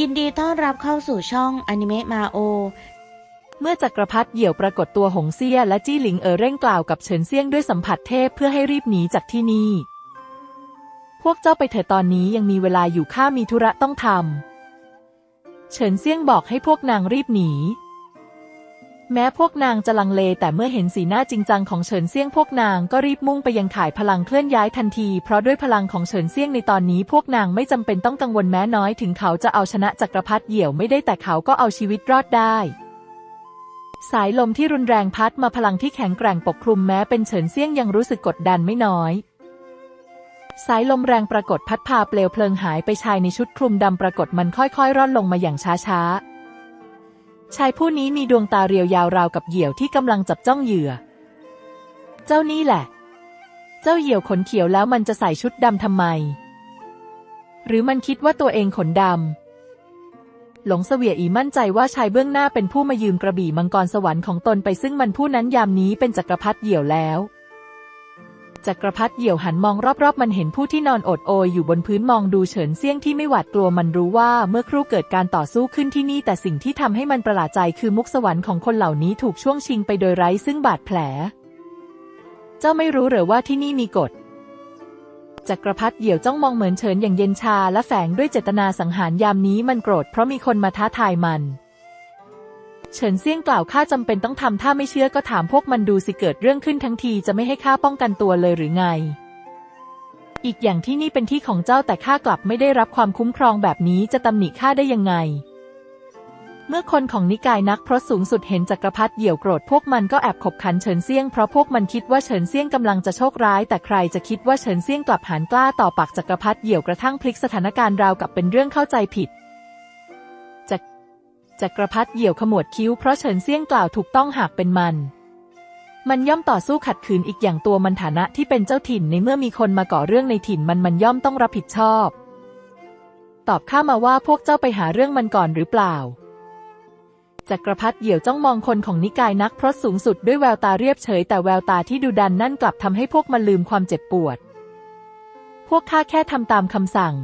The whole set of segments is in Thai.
ยินดีต้อนรับเข้าสู่ช่องอนิเมะมาโอ เมื่อจักรพรรดิเหี่ยวปรากฏตัวหงเซี่ยและจี้หลิงเออเร่งกล่าวกับเฉินเซี่ยงด้วยสัมผัสเทพเพื่อให้รีบหนีจากที่นี่ พวกเจ้าไปเถอะตอนนี้ยังมีเวลาอยู่ข้ามีธุระต้องทำ เฉินเซี่ยงบอกให้พวกนางรีบหนี แม้พวกนางจะลังเลแต่เมื่อเห็นสีหน้าจริงจังของเฉินเซี่ยงพวกนางก็รีบมุ่งไปยังข่ายพลังเคลื่อนย้ายทันที เพราะด้วยพลังของเฉินเซี่ยงในตอนนี้พวกนางไม่จำเป็นต้องกังวลแม้น้อยถึงเขาจะเอาชนะจักรพรรดิเหี่ยวไม่ได้แต่เขาก็เอาชีวิตรอดได้ สายลมที่รุนแรงพัดมาพลังที่แข็งแกร่งปกคลุมแม้เป็นเฉินเซี่ยงยังรู้สึกกดดันไม่น้อยสายลมแรงปรากฏพัดพาเปลวเพลิงหายไปชายในชุดคลุมดำปรากฏมันค่อยๆ ร่อนลงมาอย่างช้าๆ ชายผู้นี้มีดวงตาเรียวยาวราวกับเหยี่ยวที่กำลังจับจ้องเหยื่อ เจ้านี่แหละ เจ้าเหยี่ยวขนเขียวแล้วมันจะใส่ชุดดำทำไม หรือมันคิดว่าตัวเองขนดำ หลงเสวียอีมั่นใจว่าชายเบื้องหน้าเป็นผู้มายืมกระบี่มังกรสวรรค์ของตนไปซึ่งมันผู้นั้นยามนี้เป็นจักรพรรดิเหยี่ยวแล้ว จักรพรรดิเหี่ยวหันมองรอบๆ มันเห็นผู้ที่นอนอดโอยอยู่บนพื้นมองดูเฉินเซี่ยงที่ไม่หวาดกลัวมันรู้ว่าเมื่อครู่เกิดการต่อสู้ขึ้นที่นี่แต่สิ่งที่ทำให้มันประหลาดใจคือมุกสวรรค์ของคนเหล่านี้ถูกช่วงชิงไปโดยไร้ซึ่งบาดแผล เจ้าไม่รู้หรือว่าที่นี่มีกฎจักรพรรดิเหี่ยวจ้องมองเหมือนเฉินอย่างเย็นชาและแฝงด้วยเจตนาสังหารยามนี้มันโกรธเพราะมีคนมาท้าทายมัน เฉินเซี่ยงกล่าวข้าจำเป็นต้องทำถ้าไม่เชื่อก็ถามพวกมันดูสิเกิดเรื่องขึ้นทั้งทีจะไม่ให้ข้าป้องกันตัวเลยหรือไง อีกอย่างที่นี่เป็นที่ของเจ้าแต่ข้ากลับไม่ได้รับความคุ้มครองแบบนี้จะตำหนิข้าได้ยังไง เมื่อคนของนิกายนักพรตสูงสุดเห็นจักรพรรดิเหยี่ยวโกรธพวกมันก็แอบขบขันเฉินเซี่ยงเพราะพวกมันคิดว่าเฉินเซี่ยงกำลังจะโชคร้าย แต่ใครจะคิดว่าเฉินเซี่ยงกลับหันกล้าต่อปากจักรพรรดิเหยี่ยวกระทั่งพลิกสถานการณ์ราวกับเป็นเรื่องเข้าใจผิด จักรพรรดิเหยี่ยวขมวดคิ้วเพราะเฉินเซี่ยงกล่าวถูกต้องหากเป็นมัน มันย่อมต่อสู้ขัดขืนอีกอย่างตัวมันฐานะที่เป็นเจ้าถิ่นในเมื่อมีคนมาก่อเรื่องในถิ่นมันมันย่อมต้องรับผิดชอบ ตอบข้ามาว่าพวกเจ้าไปหาเรื่องมันก่อนหรือเปล่า จักรพรรดิเหยี่ยวจ้องมองคนของนิกายนักพรตสูงสุดด้วยแววตาเรียบเฉยแต่แววตาที่ดุดันนั่นกลับทำให้พวกมันลืมความเจ็บปวด พวกข้าแค่ทำตามคำสั่ง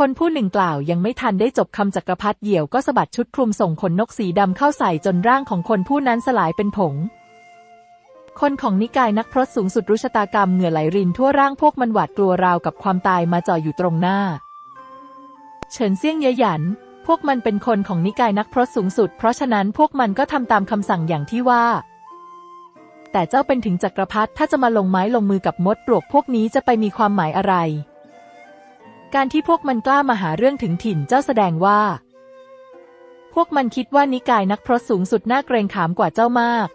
คนผู้หนึ่งกล่าวยังไม่ทันได้จบคำจักรพรรดิเหี่ยวก็สะบัดชุดคลุมส่งขนนกสีดำเข้าใส่จนร่างของคนผู้นั้นสลายเป็นผง คนของนิกายนักพรตสูงสุดรู้ชตากรรมเหงื่อไหลรินทั่วร่างพวกมันหวาดกลัวราวกับความตายมาจ่ออยู่ตรงหน้า เฉินเซี่ยงเยยหยัน พวกมันเป็นคนของนิกายนักพรตสูงสุด เพราะฉะนั้นพวกมันก็ทำตามคำสั่งอย่างที่ว่า แต่เจ้าเป็นถึงจักรพรรดิถ้าจะมาลงไม้ลงมือกับมดปลวกพวกนี้จะไปมีความหมายอะไร การที่พวกมันกล้ามาหาเรื่องถึงถิ่นเจ้าแสดงว่า พวกมันคิดว่านิกายนักพรตสูงสุดน่าเกรงขามกว่าเจ้ามาก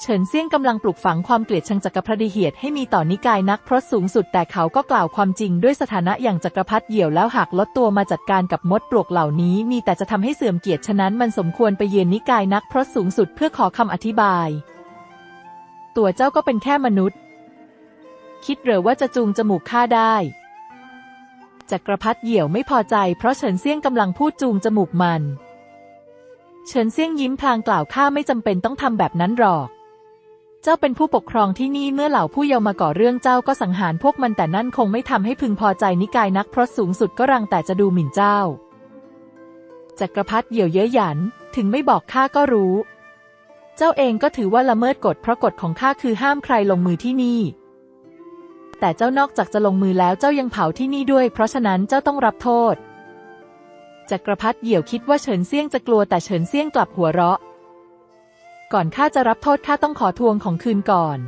เฉินเซี่ยงกำลังปลูกฝังความเกลียดชังจักรพรรดิเหตุให้มีต่อนิกายนักพรตสูงสุดแต่เขาก็กล่าวความจริงด้วยสถานะอย่างจักรพรรดิเหยี่ยวแล้วหากลดตัวมาจัดการกับมดปลวกเหล่านี้ มีแต่จะทำให้เสื่อมเกียรติฉะนั้นมันสมควรไปเยือนนิกายนักพรตสูงสุดเพื่อขอคำอธิบาย ตัวเจ้าก็เป็นแค่มนุษย์ คิดเหรือว่าจะจูงจมูกข้าได้ จักรพรรดิเหี่ยวไม่พอใจเพราะเฉินเซี่ยงกำลังพูดจูงจมูกมัน เฉินเซี่ยงยิ้มพลางกล่าวข้าไม่จำเป็นต้องทำแบบนั้นหรอก เจ้าเป็นผู้ปกครองที่นี่เมื่อเหล่าผู้เยาว์มาก่อเรื่องเจ้าก็สังหารพวกมันแต่นั่นคงไม่ทำให้พึงพอใจนิกายนักเพรตสูงสุดก็รังแต่จะดูหมิ่นเจ้า จักรพรรดิเหี่ยวเย้ยหยัน ถึงไม่บอกข้าก็รู้ เจ้าเองก็ถือว่าละเมิดกฎเพราะกฎของข้าคือห้ามใครลงมือที่นี่ แต่เจ้านอกจากจะลงมือแล้วเจ้ายังเผาที่นี่ด้วย เพราะฉะนั้นเจ้าต้องรับโทษ จักรพรรดิเหี่ยวคิดว่าเฉินเซี่ยงจะกลัวแต่เฉินเซี่ยงกลับหัวเราะ ก่อนข้าจะรับโทษข้าต้องขอทวงของคืนก่อน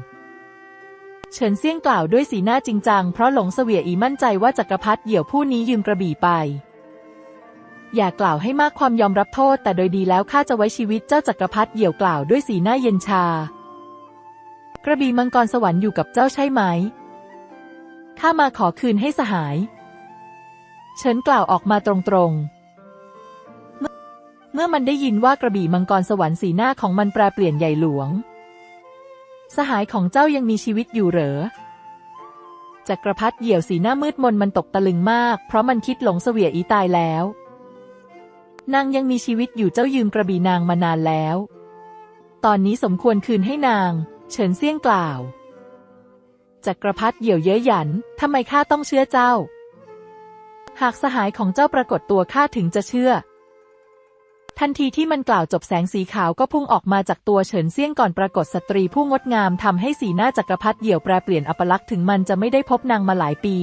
เฉินเซี่ยงกล่าวด้วยสีหน้าจริงจังเพราะหลงเสวียอีมั่นใจว่าจักรพรรดิเหี่ยวผู้นี้ยืมกระบี่ไป อย่ากล่าวให้มากความยอมรับโทษ แต่โดยดีแล้วข้าจะไว้ชีวิตเจ้าจักรพรรดิเหี่ยวกล่าวด้วยสีหน้าเย็นชา กระบี่มังกรสวรรค์อยู่กับเจ้าใช่ไหม ข้ามาขอคืนให้สหาย เฉินกล่าวออกมาตรงๆเมื่อเมื่อมันได้ยินว่ากระบี่มังกรสวรรค์สีหน้าของมันแปรเปลี่ยนใหญ่หลวง สหายของเจ้ายังมีชีวิตอยู่เหรอจักรพรรดิเหี่ยวสีหน้ามืดมนมันตกตะลึงมาก เพราะมันคิดหลงเสวียอีตายแล้ว นางยังมีชีวิตอยู่เจ้ายืมกระบี่นางมานานแล้ว ตอนนี้สมควรคืนให้นาง เฉินเซี่ยงกล่าว จักรพรรดิเหี่ยวเย้ยหยัน ทำไมข้าต้องเชื่อเจ้า หากสหายของเจ้าปรากฏตัวข้าถึงจะเชื่อ ทันทีที่มันกล่าวจบแสงสีขาวก็พุ่งออกมาจากตัวเฉินเซี่ยงก่อนปรากฏสตรีผู้งดงามทำให้สีหน้าจักรพรรดิเหี่ยวแปรเปลี่ยนอัปลักษณ์ถึงมันจะไม่ได้พบนางมาหลายปี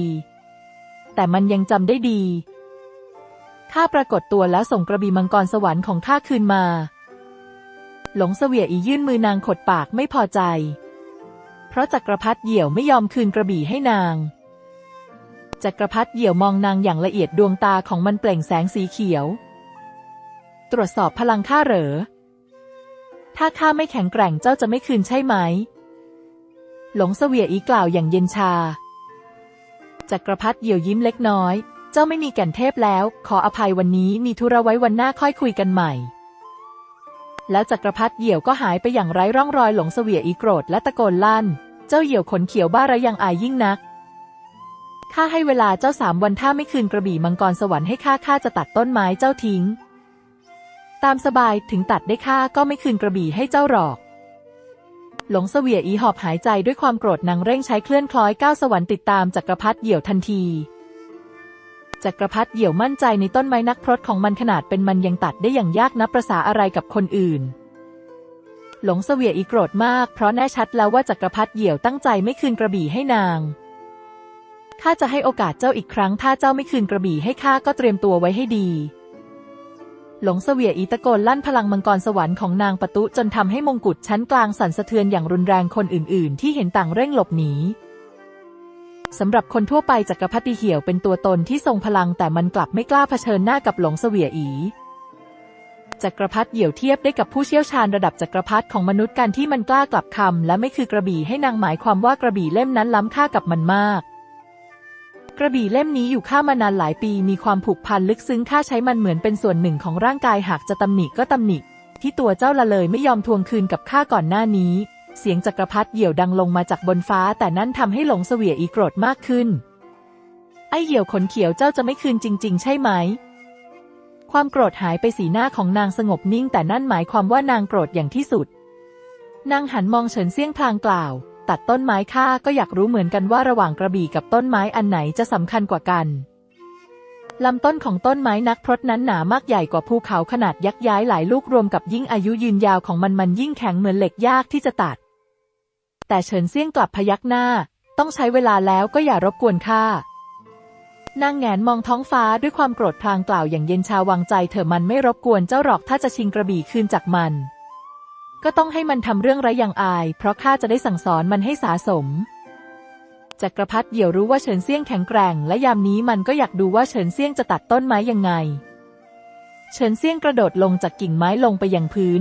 แต่มันยังจำได้ดีข้าปรากฏตัวแล้วส่งกระบี่มังกรสวรรค์ของข้าคืนมา หลงเสวียอียื่นมือนางขดปากไม่พอใจ เพราะจักรพรรดิเหี่ยวไม่ยอมคืนกระบี่ให้นาง จักรพรรดิเหี่ยวมองนางอย่างละเอียดดวงตาของมันเปล่งแสงสีเขียว ตรวจสอบพลังข้าเหรอ ถ้าข้าไม่แข็งแกร่งเจ้าจะไม่คืนใช่ไหม หลงเสวียอีกล่าวอย่างเย็นชา จักรพรรดิเหี่ยวยิ้มเล็กน้อย เจ้าไม่มีแก่นเทพแล้ว ขออภัยวันนี้มีธุระไว้วันหน้าค่อยคุยกันใหม่ แล้วจักรพรรดิเหี่ยวก็หายไปอย่างไร้ร่องรอยหลงเสวียอีโกรธและตะโกนลั่น เจ้าเหี่ยวขนเขียวบ้าระยังอายยิ่งนัก ข้าให้เวลาเจ้าสามวันถ้าไม่คืนกระบี่มังกรสวรรค์ให้ข้าข้าจะตัดต้นไม้เจ้าทิ้ง ตามสบายถึงตัดได้ข้าก็ไม่คืนกระบี่ให้เจ้าหรอก หลงเสวียอีหอบหายใจด้วยความโกรธนางเร่งใช้เคลื่อนคล้อยก้าวสวรรค์ติดตามจักรพรรดิเหี่ยวทันที จักรพรรดิเหี่ยวมั่นใจในต้นไม้นักพรตของมันขนาดเป็นมันยังตัดได้อย่างยากนับประษาอะไรกับคนอื่น หลงเสวียอีโกรธมาก เพราะแน่ชัดแล้วว่าจักรพรรดิเหี่ยวตั้งใจไม่คืนกระบี่ให้นางข้าจะให้โอกาสเจ้าอีกครั้ง ถ้าเจ้าไม่คืนกระบี่ให้ข้าก็เตรียมตัวไว้ให้ดี หลงเสวียอีตะโกนลั่นพลังมังกรสวรรค์ของนางปะตุจนทำให้มงกุฎชั้นกลางสั่นสะเทือนอย่างรุนแรงคนอื่น ๆ ที่เห็นต่างเร่งหลบหนี สำหรับคนทั่วไปจักรพรรดิเหี่ยวเป็นตัวตนที่ทรงพลังแต่มันกลับไม่กล้าเผชิญหน้ากับหลงเสวียอีจักรพรรดิเหี่ยวเทียบได้กับผู้เชี่ยวชาญระดับจักรพรรดิของมนุษย์การที่มันกล้ากลับคำและไม่คือกระบี่ให้นางหมายความว่ากระบี่เล่มนั้นล้ำค่ากับมันมากกระบี่เล่มนี้อยู่ข้ามานานหลายปีมีความผูกพันลึกซึ้งข้าใช้มันเหมือนเป็นส่วนหนึ่งของร่างกายหากจะตำหนิก็ตำหนิ ที่ตัวเจ้าละเลยไม่ยอมทวงคืนกับข้าก่อนหน้านี้ เสียงจักรพรรดิเหี่ยวดังลงมาจากบนฟ้าแต่นั่นทำให้หลงเสวียอีโกรธมากขึ้น ไอเหี่ยวขนเขียวเจ้าจะไม่คืนจริง ๆ ใช่ไหม ความโกรธหายไปสีหน้าของนางสงบนิ่ง แต่นั่นหมายความว่านางโกรธอย่างที่สุด นางหันมองเฉินเซี่ยงพลางกล่าว ตัดต้นไม้ข้าก็อยากรู้เหมือนกันว่าระหว่างกระบี่กับต้นไม้อันไหนจะสำคัญกว่ากันลำต้นของต้นไม้นักพรตนั้นหนามากใหญ่กว่าภูเขาขนาดยักษ์ย้ายหลายลูกรวมกับยิ่งอายุยืนยาวของมันมันยิ่งแข็งเหมือนเหล็กยากที่จะตัด แต่เฉินเซี่ยงกลับพยักหน้า ต้องใช้เวลาแล้วก็อย่ารบกวนข้านางแงนมองท้องฟ้าด้วยความโกรธพลางกล่าวอย่างเย็นชาวางใจเถอะมันไม่รบกวนเจ้าหรอกถ้าจะชิงกระบี่คืนจากมัน ก็ต้องให้มันทำเรื่องไรอย่างอาย เพราะข้าจะได้สั่งสอนมันให้สาสมจักรพรรดิเหี่ยวรู้ว่าเฉินเซี่ยงแข็งแกร่ง และยามนี้มันก็อยากดูว่าเฉินเซี่ยงจะตัดต้นไม้ยังไง เฉินเซี่ยงกระโดดลงจากกิ่งไม้ลงไปยังพื้น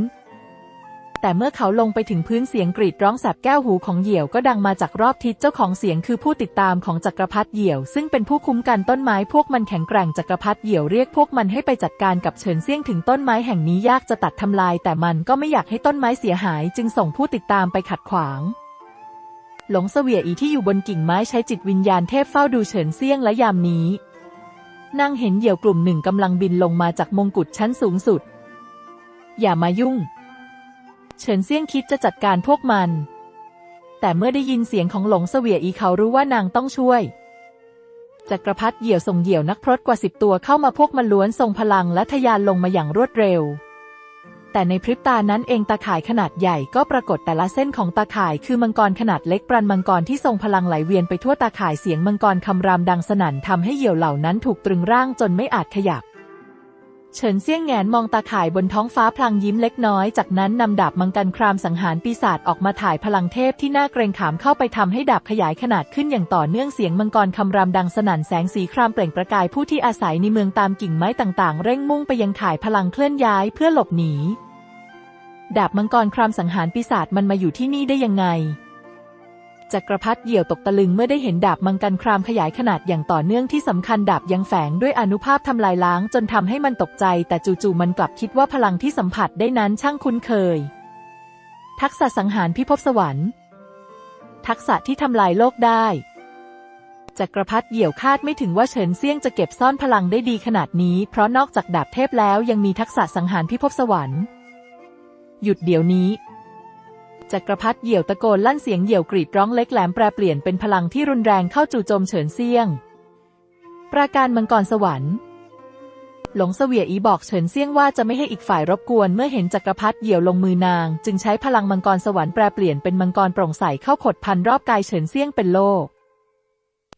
แต่เมื่อเขาลงไปถึงพื้นเสียงกรีดร้องแสบแก้วหูของเหยี่ยวก็ดังมาจากรอบทิศเจ้าของเสียงคือผู้ติดตามของจักรพรรดิเหยี่ยว ซึ่งเป็นผู้คุ้มกันต้นไม้พวกมันแข็งแกร่งจักรพรรดิเหยี่ยวเรียกพวกมันให้ไปจัดการกับเฉินเซี่ยงถึงต้นไม้แห่งนี้ยากจะตัดทำลาย แต่มันก็ไม่อยากให้ต้นไม้เสียหาย จึงส่งผู้ติดตามไปขัดขวางหลงเสวียอีที่อยู่บนกิ่งไม้ใช้จิตวิญญาณเทพเฝ้าดูเฉินเซี่ยงและยามนี้นางเห็นเหยี่ยวกลุ่มหนึ่งกำลังบินลงมาจากมงกุฎชั้นสูงสุด อย่ามายุ่ง เฉินเซี่ยงคิดจะจัดการพวกมัน แต่เมื่อได้ยินเสียงของหลงเสวียอีเขารู้ว่านางต้องช่วย จักรพรรดิเหยี่ยวส่งเหยี่ยวนักพรตกว่าสิบตัวเข้ามาพวกมันล้วนทรงพลังและทะยานลงมาอย่างรวดเร็ว แต่ในพริบตานั้นเองตาข่ายขนาดใหญ่ก็ปรากฏแต่ละเส้นของตาข่ายคือมังกรขนาดเล็กปรันมังกรที่ทรงพลังไหลเวียนไปทั่วตาข่ายเสียงมังกรคำรามดังสนั่นทำให้เหยี่ยวเหล่านั้นถูกตรึงร่างจนไม่อาจขยับ เฉินเซี่ยงแงนมองตาข่ายบนท้องฟ้าพลางยิ้มเล็กน้อย จากนั้นนำดาบมังกรครามสังหารปีศาจออกมาถ่ายพลังเทพที่น่าเกรงขามเข้าไปทำให้ดาบขยายขนาดขึ้นอย่างต่อเนื่องเสียงมังกรคำรามดังสนั่นแสงสีครามเปล่งประกายผู้ที่อาศัยในเมืองตามกิ่งไม้ต่างๆ เร่งมุ่งไปยังถ่ายพลังเคลื่อนย้ายเพื่อหลบหนี ดาบมังกรครามสังหารปีศาจมันมาอยู่ที่นี่ได้ยังไง จักรพรรดิเหี่ยวตกตะลึงเมื่อได้เห็นดาบมังกรครามขยายขนาดอย่างต่อเนื่องที่สำคัญดาบยังแฝงด้วยอนุภาพทำลายล้างจนทำให้มันตกใจ แต่จู่ๆมันกลับคิดว่าพลังที่สัมผัสได้นั้นช่างคุ้นเคย ทักษะสังหารพิภพสวรรค์ ทักษะที่ทำลายโลกได้จักรพรรดิเหี่ยวคาดไม่ถึงว่าเฉินเซี่ยงจะเก็บซ่อนพลังได้ดีขนาดนี้ เพราะนอกจากดาบเทพแล้วยังมีทักษะสังหารพิภพสวรรค์ หยุดเดี๋ยวนี้ จักรพรรดิเหี่ยวตะโกนลั่นเสียงเหี่ยวกรีดร้องเล็กแหลมแปรเปลี่ยนเป็นพลังที่รุนแรงเข้าจู่โจมเฉินเซียง ปราการมังกรสวรรค์ หลงเสวียอีบอกเฉินเซียงว่าจะไม่ให้อีกฝ่ายรบกวนเมื่อเห็นจักรพรรดิเหี่ยวลงมือนาง จึงใช้พลังมังกรสวรรค์แปลเปลี่ยนเป็นมังกรโปร่งใสเข้าขดพันรอบกายเฉินเซียงเป็นโลก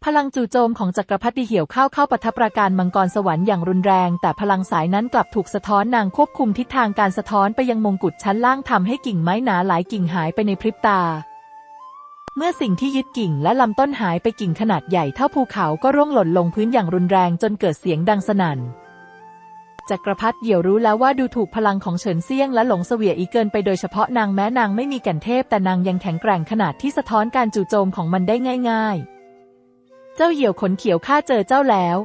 พลังจู่โจมของจักรพรรดิเหี่ยวเข้าเข้าปะทะปราการมังกรสวรรค์อย่างรุนแรง แต่พลังสายนั้นกลับถูกสะท้อนนางควบคุมทิศทางการสะท้อนไปยังมงกุฎชั้นล่างทำให้กิ่งไม้หนาหลายกิ่งหายไปในพริบตา เมื่อสิ่งที่ยึดกิ่งและลำต้นหายไปกิ่งขนาดใหญ่เท่าภูเขาก็ร่วงหล่นลงพื้นอย่างรุนแรงจนเกิดเสียงดังสนั่นจักรพรรดิเหี่ยวรู้แล้วว่าดูถูกพลังของเฉินเซียงและหลงเสวียอีเกินไปโดยเฉพาะนางแม้นางไม่มีแก่นเทพแต่นางยังแข็งแกร่งขนาดที่สะท้อนการจู่โจมของมันได้ง่าย ๆ เจ้าเหี่ยวขนเขียวข้าเจอเจ้าแล้ว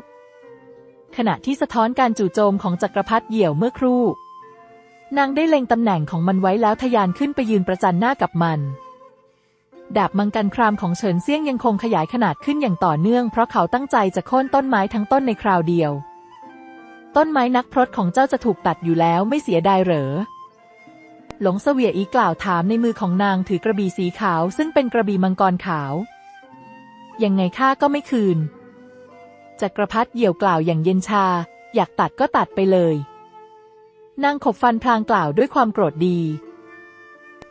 ขณะที่สะท้อนการจู่โจมของจักรพรรดิเหี่ยวเมื่อครู่ นางได้เล็งตำแหน่งของมันไว้แล้วทะยานขึ้นไปยืนประจันหน้ากับมันดาบมังกันครามของเฉินเซี่ยงยังคงขยายขนาดขึ้นอย่างต่อเนื่องเพราะเขาตั้งใจจะโค่นต้นไม้ทั้งต้นในคราวเดียว ต้นไม้นักพรตของเจ้าจะถูกตัดอยู่แล้วไม่เสียดายเหรอ หลงเสวียอีกล่าวถามในมือของนางถือกระบี่สีขาวซึ่งเป็นกระบี่มังกรขาว ยังไงข้าก็ไม่คืน จักรพรรดิเหี่ยวกล่าวอย่างเย็นชา อยากตัดก็ตัดไปเลย นางขบฟันพลางกล่าวด้วยความโกรธดี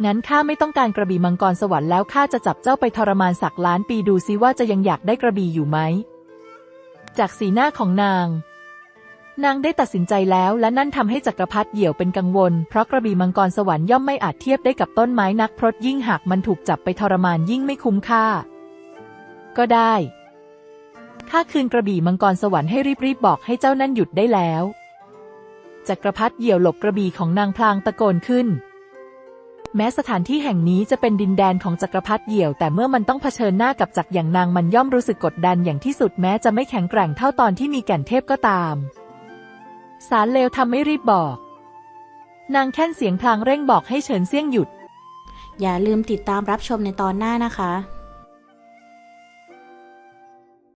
งั้นข้าไม่ต้องการกระบี่มังกรสวรรค์แล้วข้าจะจับเจ้าไปทรมานสักล้านปีดูซิว่าจะยังอยากได้กระบี่อยู่ไหม จากสีหน้าของนาง นางได้ตัดสินใจแล้วและนั่นทำให้จักรพรรดิเหี่ยวเป็นกังวล เพราะกระบี่มังกรสวรรค์ย่อมไม่อาจเทียบได้กับต้นไม้นักพรตยิ่งหากมันถูกจับไปทรมานยิ่งไม่คุ้มค่า ก็ได้ข้าคืนกระบี่มังกรสวรรค์ให้รีบๆบอกให้เจ้านั่นหยุดได้แล้วจักรพรรดิเหี่ยวหลบกระบี่ของนางพลางตะโกนขึ้น แม้สถานที่แห่งนี้จะเป็นดินแดนของจักรพรรดิเหี่ยว แต่เมื่อมันต้องเผชิญหน้ากับจักรอย่างนางมันย่อมรู้สึกกดดันอย่างที่สุดแม้จะไม่แข็งแกร่งเท่าตอนที่มีแก่นเทพก็ตาม สารเลวทำไม่รีบบอก นางแค่นเสียงพลางเร่งบอกให้เฉินเซี่ยงหยุด อย่าลืมติดตามรับชมในตอนหน้านะคะ